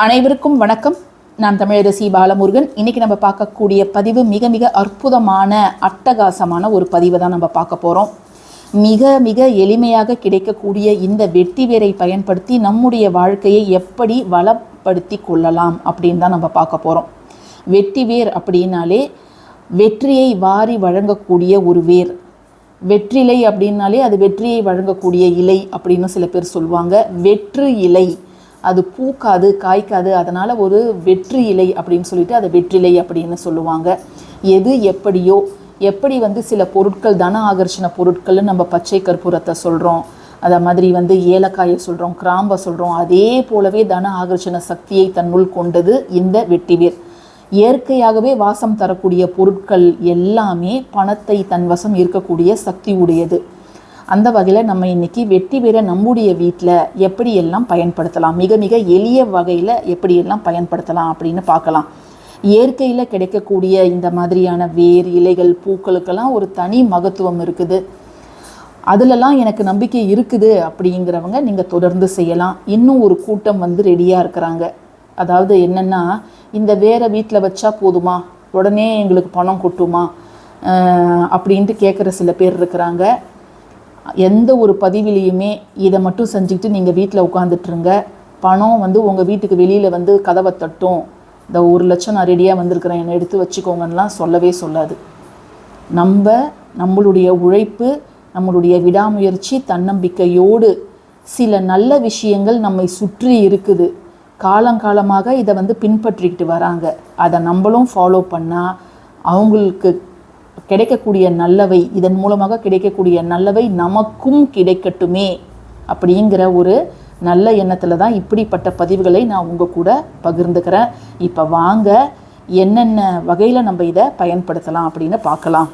அனைவருக்கும் வணக்கம். நான் தமிழரசி பாலமுருகன். இன்றைக்கி நம்ம பார்க்கக்கூடிய பதிவு மிக மிக அற்புதமான அட்டகாசமான ஒரு பதிவை தான் நம்ம பார்க்க போகிறோம் மிக மிக எளிமையாக கிடைக்கக்கூடிய இந்த வெற்றி வேரை பயன்படுத்தி நம்முடைய வாழ்க்கையை எப்படி வளப்படுத்தி கொள்ளலாம் அப்படின்னு தான் நம்ம பார்க்க போகிறோம் வெற்றி வேர் அப்படின்னாலே வெற்றியை வாரி வழங்கக்கூடிய ஒரு வேர். வெற்றிலை அப்படின்னாலே அது வெற்றியை வழங்கக்கூடிய இலை அப்படின்னு சில பேர் சொல்லுவாங்க. வெற்று இலை. அது பூக்காது காய்க்காது அதனால் ஒரு வெற்றி இலை அப்படின்னு சொல்லிட்டு அதை வெற்றிலை அப்படின்னு சொல்லுவாங்க. எது எப்படியோ எப்படி வந்து சில பொருட்கள் தன ஆகர்ஷண பொருட்கள்னு நம்ம பச்சை கற்பூரத்தை சொல்கிறோம் அதை மாதிரி வந்து ஏலக்காயை சொல்கிறோம் கிராம்பை சொல்கிறோம் அதே போலவே தன ஆகர்ஷண சக்தியை தன்னுள் கொண்டது இந்த வெட்டிவேர். இயற்கையாகவே வாசம் தரக்கூடிய பொருட்கள் எல்லாமே பணத்தை தன் வசம் இருக்கக்கூடிய சக்தி உடையது. அந்த வகையில் நம்ம இன்னைக்கு வெட்டி வேற நம்முடைய வீட்டில் எப்படியெல்லாம் பயன்படுத்தலாம்? மிக மிக எளிய வகையில் எப்படியெல்லாம் பயன்படுத்தலாம் அப்படின்னு பார்க்கலாம். இயற்கையில் கிடைக்கக்கூடிய இந்த மாதிரியான வேர் இலைகள் பூக்களுக்கெல்லாம் ஒரு தனி மகத்துவம் இருக்குது. அதுலலாம் எனக்கு நம்பிக்கை இருக்குது அப்படிங்கிறவங்க நீங்கள் தொடர்ந்து செய்யலாம். இன்னும் ஒரு கூட்டம் வந்து ரெடியாக இருக்கிறாங்க. அதாவது என்னென்னா இந்த வேற வீட்டில் வச்சா போதுமா? உடனே எங்களுக்கு பணம் கொட்டுமா? அப்படின்ட்டு கேட்குற சில பேர் இருக்கிறாங்க. எந்த ஒரு பதிவிலையுமே இதை மட்டும் செஞ்சுக்கிட்டு நீங்கள் வீட்டில் உட்காந்துட்ருங்க பணம் வந்து உங்கள் வீட்டுக்கு வெளியில் வந்து கதவை தட்டும். இந்த ஒரு லட்சம் நான் ரெடியாக வந்திருக்கிறேன். என்னை எடுத்து வச்சுக்கோங்கன்னெலாம் சொல்லவே சொல்லாது. நம்ம நம்மளுடைய உழைப்பு நம்மளுடைய விடாமுயற்சி தன்னம்பிக்கையோடு சில நல்ல விஷயங்கள் நம்மை சுற்றி இருக்குது. காலங்காலமாக இதை வந்து பின்பற்றிக்கிட்டு வராங்க. அதை நம்மளும் ஃபாலோ பண்ணால் அவங்களுக்கு கிடைக்கக்கூடிய நல்லவை இதன் மூலமாக கிடைக்கக்கூடிய நல்லவை நமக்கும் கிடைக்கட்டுமே அப்படிங்கிற ஒரு நல்ல எண்ணத்தில் தான் இப்படிப்பட்ட பதிவுகளை நான் உங்கள் கூட பகிர்ந்துக்கிறேன். இப்போ வாங்க என்னென்ன வகையில் நம்ம இதை பயன்படுத்தலாம் அப்படின்னு பார்க்கலாம்.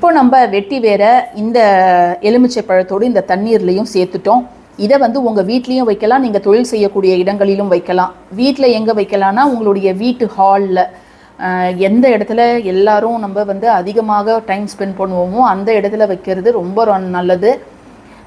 இப்போ நம்ம வெட்டி வேற இந்த எலுமிச்சை பழத்தோடு இந்த தண்ணீர்லையும் சேர்த்துட்டோம். இதை வந்து உங்கள் வீட்லேயும் வைக்கலாம் நீங்கள் தொழில் செய்யக்கூடிய இடங்களிலும் வைக்கலாம். வீட்டில் எங்கே வைக்கலாம்னா உங்களுடைய வீட்டு ஹாலில் எந்த இடத்துல எல்லாரும் நம்ம வந்து அதிகமாக டைம் ஸ்பெண்ட் பண்ணுவோமோ அந்த இடத்துல வைக்கிறது ரொம்ப நல்லது.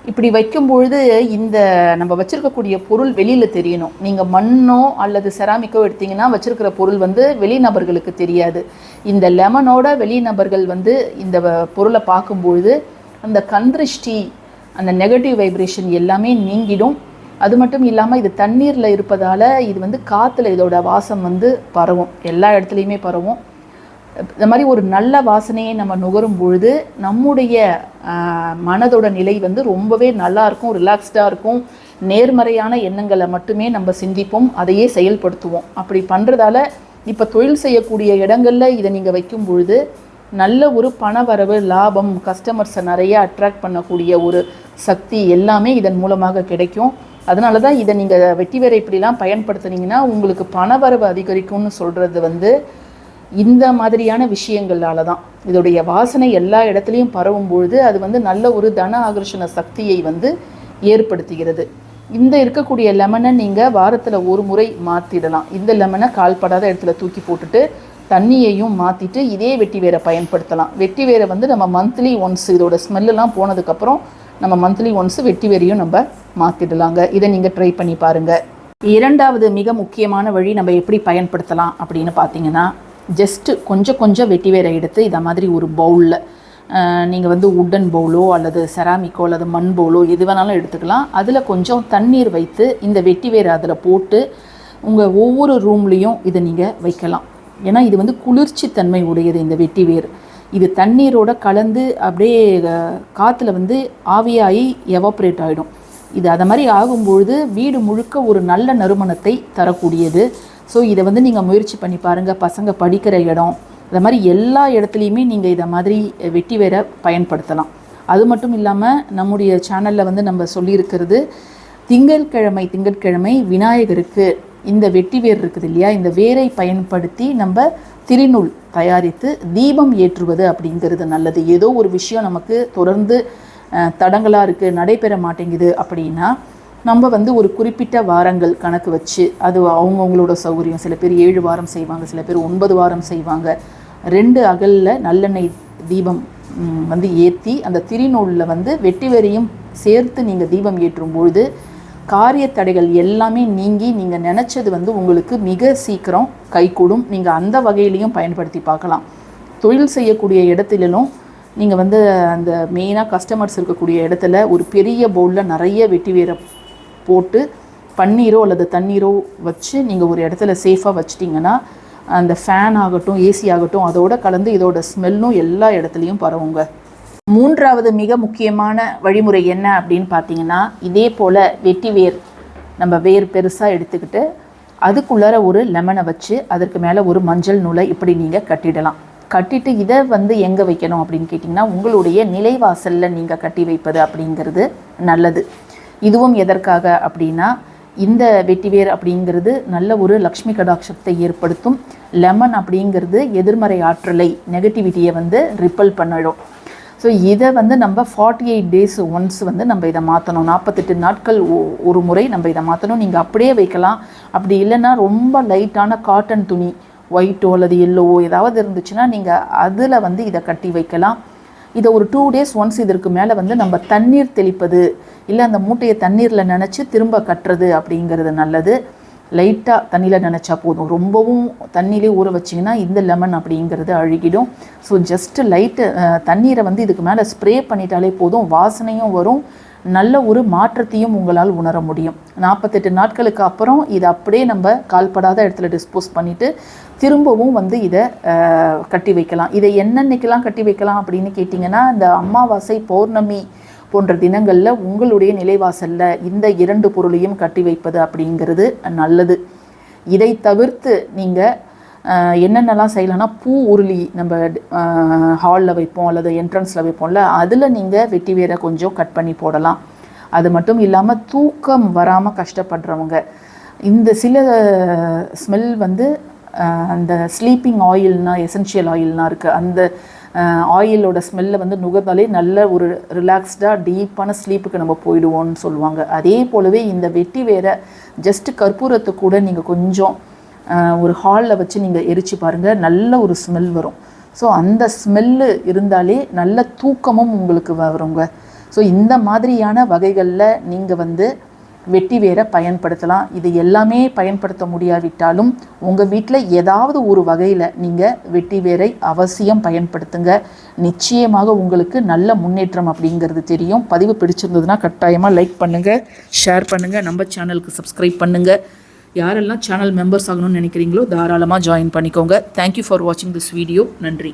இப்படி வைக்கும் பொழுது இந்த நம்ம வச்சுருக்கக்கூடிய பொருள் வெளியில் தெரியணும். நீங்கள் மண்ணோ அல்லது செராமிக்கோ எடுத்தீங்கன்னா வச்சுருக்கிற பொருள் வந்து வெளிநபர்களுக்கு தெரியாது. இந்த லெமனோட வெளிநபர்கள் வந்து இந்த வ- பொருளை பார்க்கும்பொழுது அந்த கந்திருஷ்டி அந்த நெகட்டிவ் வைப்ரேஷன் எல்லாமே நீங்கிடும். அது மட்டும் இல்லாமல் இது தண்ணீரில் இருப்பதால் இது வந்து காற்றுல இதோட வாசம் வந்து பரவும். எல்லா இடத்துலையுமே பரவும். இந்த மாதிரி ஒரு நல்ல வாசனையை நம்ம நுகரும் பொழுது நம்முடைய மனதோட நிலை வந்து ரொம்பவே நல்லா இருக்கும் ரிலாக்ஸ்டாக இருக்கும். நேர்மறையான எண்ணங்களை மட்டுமே நம்ம சிந்திப்போம் அதையே செயல்படுத்துவோம். அப்படி பண்ணுறதால இப்போ தொழில் செய்யக்கூடிய இடங்களில் இதை நீங்கள் வைக்கும் பொழுது நல்ல ஒரு பணவரவு லாபம் கஸ்டமர்ஸை நிறைய அட்ராக்ட் பண்ணக்கூடிய ஒரு சக்தி எல்லாமே இதன் மூலமாக கிடைக்கும். அதனால தான் இதை நீங்கள் வெட்டி வேற இப்படிலாம் பயன்படுத்துனீங்கன்னா உங்களுக்கு பணவரவு அதிகரிக்கும்னு சொல்கிறது வந்து இந்த மாதிரியான விஷயங்களால தான் இதோடைய வாசனை எல்லா இடத்துலையும் பரவும் பொழுது அது வந்து நல்ல ஒரு தன ஆகர்ஷண சக்தியை வந்து ஏற்படுத்துகிறது. இந்த இருக்கக்கூடிய லெமனை நீங்கள் வாரத்தில் ஒரு முறை மாற்றிடலாம் இந்த லெமனை கால்படாத இடத்துல தூக்கி போட்டுட்டு தண்ணியையும் மாற்றிட்டு இதே வெட்டி வேரை பயன்படுத்தலாம். வெட்டி வேரை வந்து நம்ம மந்த்லி ஒன்ஸ் இதோட ஸ்மெல்லாம் போனதுக்கப்புறம் நம்ம மந்த்லி ஒன்ஸ் வெட்டி வேரையும் நம்ம மாற்றிடலாங்க இதை நீங்கள் ட்ரை பண்ணி பாருங்கள் இரண்டாவது மிக முக்கியமான வழி நம்ம எப்படி பயன்படுத்தலாம் அப்படின்னு பார்த்தீங்கன்னா ஜஸ்ட்டு கொஞ்சம் கொஞ்சம் வெட்டி வேரை எடுத்து இதை மாதிரி ஒரு பவுலில் நீங்கள் வந்து உட்டன் பவுலோ அல்லது செராமிக்கோ அல்லது மண் பவுலோ எது வேணாலும் எடுத்துக்கலாம். அதில் கொஞ்சம் தண்ணீர் வைத்து இந்த வெட்டி வேரை அதில் போட்டு உங்கள் ஒவ்வொரு ரூம்லேயும் இதை நீங்கள் வைக்கலாம். ஏன்னா இது வந்து குளிர்ச்சி தன்மை உடையது இந்த வெட்டி வேர். இது தண்ணீரோட கலந்து அப்படியே காற்றுல வந்து ஆவியாகி எவாப்ரேட் ஆகிடும் இது அதை மாதிரி ஆகும்பொழுது வீடு முழுக்க ஒரு நல்ல நறுமணத்தை தரக்கூடியது. ஸோ இதை வந்து நீங்கள் முயற்சி பண்ணி பாருங்கள் பசங்க படிக்கிற இடம் அது மாதிரி எல்லா இடத்துலையுமே நீங்கள் இதை மாதிரி வெட்டி வேற பயன்படுத்தலாம். அது மட்டும் இல்லாமல் நம்முடைய சேனலில் வந்து நம்ம சொல்லியிருக்கிறது திங்கட்கிழமை திங்கட்கிழமை விநாயகருக்கு இந்த வெட்டி வேர் இருக்குது இல்லையா? இந்த வேரை பயன்படுத்தி நம்ம திருநூல் தயாரித்து தீபம் ஏற்றுவது அப்படிங்கிறது நல்லது. ஏதோ ஒரு விஷயம் நமக்கு தொடர்ந்து தடங்களாக இருக்குது நடைபெற மாட்டேங்குது அப்படின்னா நம்ம வந்து ஒரு குறிப்பிட்ட வாரங்கள் கணக்கு வச்சு அது அவங்கவுங்களோட சௌகரியம். சில பேர் ஏழு வாரம் செய்வாங்க சில பேர் ஒன்பது வாரம் செய்வாங்க. ரெண்டு அகலில் நல்லெண்ணெய் தீபம் வந்து ஏற்றி அந்த திரிநூலில் வந்து வெட்டி வேரையும் சேர்த்து நீங்கள் தீபம் ஏற்றும் பொழுது காரிய தடைகள் எல்லாமே நீங்கி நீங்கள் நினச்சது வந்து உங்களுக்கு மிக சீக்கிரம் கைகூடும். நீங்கள் அந்த வகையிலையும் பயன்படுத்தி பார்க்கலாம். தொழில் செய்யக்கூடிய இடத்திலும் நீங்கள் வந்து அந்த மெயினாக கஸ்டமர்ஸ் இருக்கக்கூடிய இடத்துல ஒரு பெரிய பவுலில் நிறைய வெட்டி வேற போட்டு பன்னீரோ அல்லது தண்ணீரோ வச்சு நீங்கள் ஒரு இடத்துல சேஃபாக வச்சிட்டிங்கன்னா அந்த ஃபேன் ஆகட்டும் ஏசி ஆகட்டும் அதோட கலந்து இதோட ஸ்மெல்லும் எல்லா இடத்துலையும் பரவுங்க. மூன்றாவது மிக முக்கியமான வழிமுறை என்ன அப்படின்னு பார்த்தீங்கன்னா இதே போல் வெட்டி வேர் நம்ம வேர் பெருசாக எடுத்துக்கிட்டு அதுக்குள்ளார ஒரு லெமனை வச்சு அதற்கு மேலே ஒரு மஞ்சள் நூலை இப்படி நீங்கள் கட்டிடலாம். கட்டிட்டு இதை வந்து எங்கே வைக்கணும் அப்படின்னு கேட்டிங்கன்னா உங்களுடைய நிலைவாசலில் நீங்கள் கட்டி வைப்பது அப்படிங்கிறது நல்லது. இதுவும் எதற்காக அப்படின்னா இந்த வெட்டிவேர் அப்படிங்கிறது நல்ல ஒரு லக்ஷ்மி கடாட்சத்தை ஏற்படுத்தும். லெமன் அப்படிங்கிறது எதிர்மறை ஆற்றலை நெகட்டிவிட்டியை வந்து ரிப்பல் பண்ணிடும். ஸோ இதை வந்து நம்ம ஃபார்ட்டி எயிட் டேஸ் ஒன்ஸ் வந்து நம்ம இதை மாற்றணும் நாற்பத்தெட்டு நாட்கள் ஒரு முறை நம்ம இதை மாற்றணும் நீங்கள் அப்படியே வைக்கலாம். அப்படி இல்லைன்னா ரொம்ப லைட்டான காட்டன் துணி ஒயிட்டோ அல்லது எல்லோவோ ஏதாவது இருந்துச்சுன்னா நீங்கள் அதில் வந்து இதை கட்டி வைக்கலாம். இதை ஒரு டூ டேஸ் ஒன்ஸ் இதற்கு மேலே வந்து நம்ம தண்ணீர் தெளிப்பது இல்லை அந்த மூட்டையை தண்ணீரில் நினச்சி திரும்ப கட்டுறது அப்படிங்கிறது நல்லது. லைட்டாக தண்ணியில் நினச்சா போதும். ரொம்பவும் தண்ணியிலே ஊற வச்சிங்கன்னா இந்த லெமன் அப்படிங்கிறது அழுகிடும். ஸோ ஜஸ்ட்டு லைட்டு தண்ணீரை வந்து இதுக்கு மேலே ஸ்ப்ரே பண்ணிட்டாலே போதும். வாசனையும் வரும். நல்ல ஒரு மாற்றத்தையும் உங்களால் உணர முடியும். நாற்பத்தெட்டு நாட்களுக்கு அப்புறம் இதை அப்படியே நம்ம கால்படாத இடத்துல டிஸ்போஸ் பண்ணிவிட்டு திரும்பவும் வந்து இதை கட்டி வைக்கலாம். இதை என்னென்னைக்கெல்லாம் கட்டி வைக்கலாம் அப்படின்னு கேட்டிங்கன்னா இந்த அமாவாசை பௌர்ணமி போன்ற தினங்களில் உங்களுடைய நிலைவாசலில் இந்த இரண்டு பொருளையும் கட்டி வைப்பது அப்படிங்கிறது நல்லது. இதை தவிர்த்து நீங்கள் என்னென்னலாம் செய்யலாம்னா பூ உருளி நம்ம ஹாலில் வைப்போம் அல்லது என்ட்ரன்ஸில் வைப்போம்ல அதில் நீங்கள் வெட்டி வேற கொஞ்சம் கட் பண்ணி போடலாம். அது மட்டும் இல்லாமல் தூக்கம் வராமல் கஷ்டப்படுறவங்க இந்த சில ஸ்மெல் வந்து அந்த ஸ்லீப்பிங் ஆயில்னா எசென்ஷியல் ஆயில்னா இருக்குது அந்த ஆயிலோட ஸ்மெல்லை வந்து நுகர்ந்தாலே நல்ல ஒரு ரிலாக்ஸ்டாக டீப்பான ஸ்லீப்புக்கு நம்ம போயிடுவோம்னு சொல்லுவாங்க. அதே போலவே இந்த வெட்டி வேற ஜஸ்ட்டு கற்பூரத்தை கூட நீங்கள் கொஞ்சம் ஒரு ஹாலில் வச்சு நீங்கள் எரிச்சு பாருங்கள் நல்ல ஒரு ஸ்மெல் வரும். ஸோ அந்த ஸ்மெல்லு இருந்தாலே நல்ல தூக்கமும் உங்களுக்கு வருங்க. ஸோ இந்த மாதிரியான வகைகளில் நீங்கள் வந்து வெட்டி வேரை பயன்படுத்தலாம். இது எல்லாமே பயன்படுத்த முடியாவிட்டாலும் உங்கள் வீட்டில் ஏதாவது ஒரு வகையில் நீங்கள் வெட்டி வேரை அவசியம் பயன்படுத்துங்க. நிச்சயமாக உங்களுக்கு நல்ல முன்னேற்றம் அப்படிங்கிறது தெரியும். பதிவு பிடிச்சிருந்ததுன்னா கட்டாயமாக லைக் பண்ணுங்கள் ஷேர் பண்ணுங்கள் நம்ம சேனலுக்கு சப்ஸ்கிரைப் பண்ணுங்கள் யாரெல்லாம் சேனல் மெம்பர்ஸ் ஆகணும்னு நினைக்கிறீங்களோ தாராளமாக ஜாயின் பண்ணிக்கோங்க. தேங்க்யூ ஃபார் வாட்சிங் திஸ் வீடியோ நன்றி.